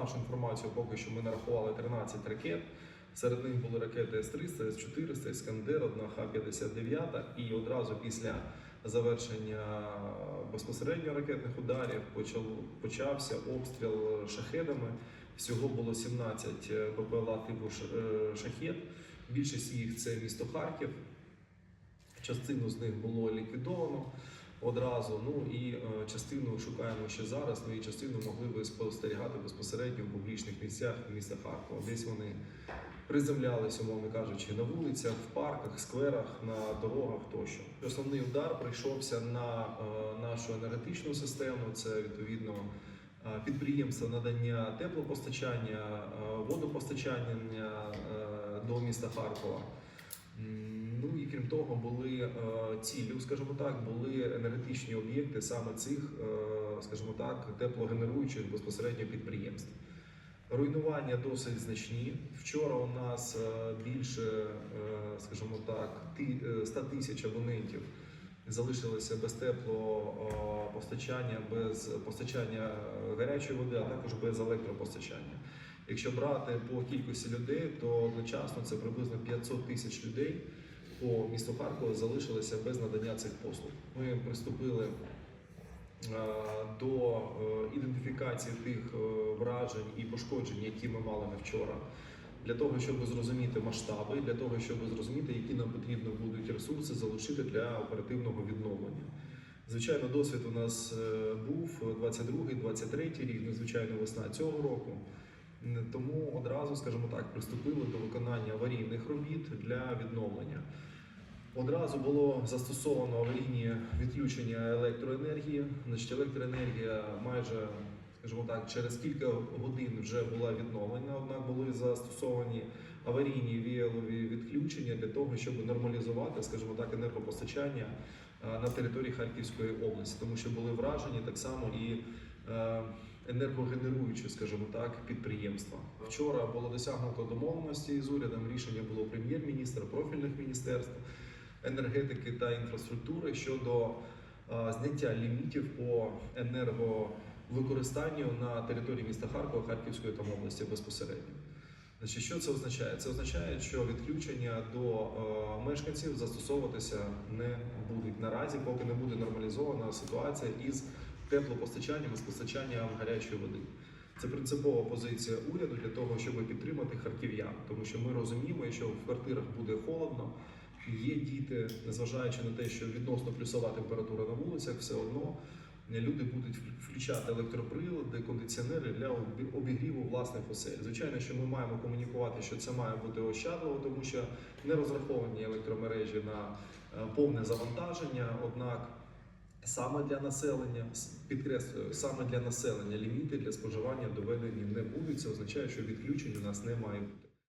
нашу інформацію, поки що ми нарахували 13 ракет. Серед них були ракети С-300, С-400, Іскандер, одна Х-59. І одразу після завершення безпосередньо ракетних ударів почав, почався обстріл шахедами. Всього було 17 БПЛА типу е, шахет. Більшість їх це місто Харків. Частину з них було ліквідовано одразу. Ну і е, частину шукаємо ще зараз. Ну і частину могли би спостерігати безпосередньо в публічних місцях міста Харкова. Десь вони приземлялися, умовно кажучи, на вулицях, в парках, скверах, на дорогах тощо. Основний удар прийшовся на е, нашу енергетичну систему. Це відповідно е, підприємства надання теплопостачання, водопостачання до міста Харкова. Ну і крім того, були е, ціллю, скажімо так, були енергетичні об'єкти саме цих, е, скажімо так, теплогенеруючих безпосередньо підприємств. Руйнування досить значні. Вчора у нас е, більше, скажімо так, ти- е, 100 тисяч абонентів залишилися без теплопостачання, без постачання гарячої води, а також без електропостачання. Якщо брати по кількості людей, то одночасно це приблизно 500 тисяч людей по місту Харкова залишилися без надання цих послуг. Ми приступили е, до е, ідентифікації тих е, вражень і пошкоджень, які ми мали на вчора, для того, щоб зрозуміти масштаби, для того, щоб зрозуміти, які нам потрібно будуть ресурси залишити для оперативного відновлення. Звичайно, досвід у нас був 22-23 рік, незвичайно весна цього року. М, Тому одразу, скажімо так, приступили до виконання аварійних робіт для відновлення. Одразу було застосовано аварійні відключення електроенергії. Значить, електроенергія майже, скажімо так, через кілька годин вже була відновлена, однак були застосовані аварійні віялові відключення для того, щоб нормалізувати, скажімо так, енергопостачання е, на території Харківської області, тому що були вражені так само і е, енергогенеруючі, скажімо так, підприємства. Вчора було досягнуто домовленості з урядом. Рішення було прем'єр-міністра, профільних міністерств енергетики та інфраструктури щодо е, зняття лімітів по енерговикористанню на території міста Харкова, Харківської там області безпосередньо. Значить, що це означає? Це означає, що відключення до е, мешканців застосовуватися не будуть наразі, поки не буде нормалізована ситуація із теплопостачанням і з постачанням гарячої води. Це принципова позиція уряду для того, щоб підтримати харків'ян, тому що ми розуміємо, що в квартирах буде холодно. Є діти, незважаючи на те, що відносно плюсова температура на вулицях, все одно люди будуть включати електроприлади, кондиціонери для обігріву власних осель. Звичайно, що ми маємо комунікувати, що це має бути ощадливо, тому що не розраховані електромережі на е, повне завантаження. Однак саме для населення, підкреслюю, саме для населення ліміти для споживання доведені не будуть. Це означає, що відключень у нас не має бути.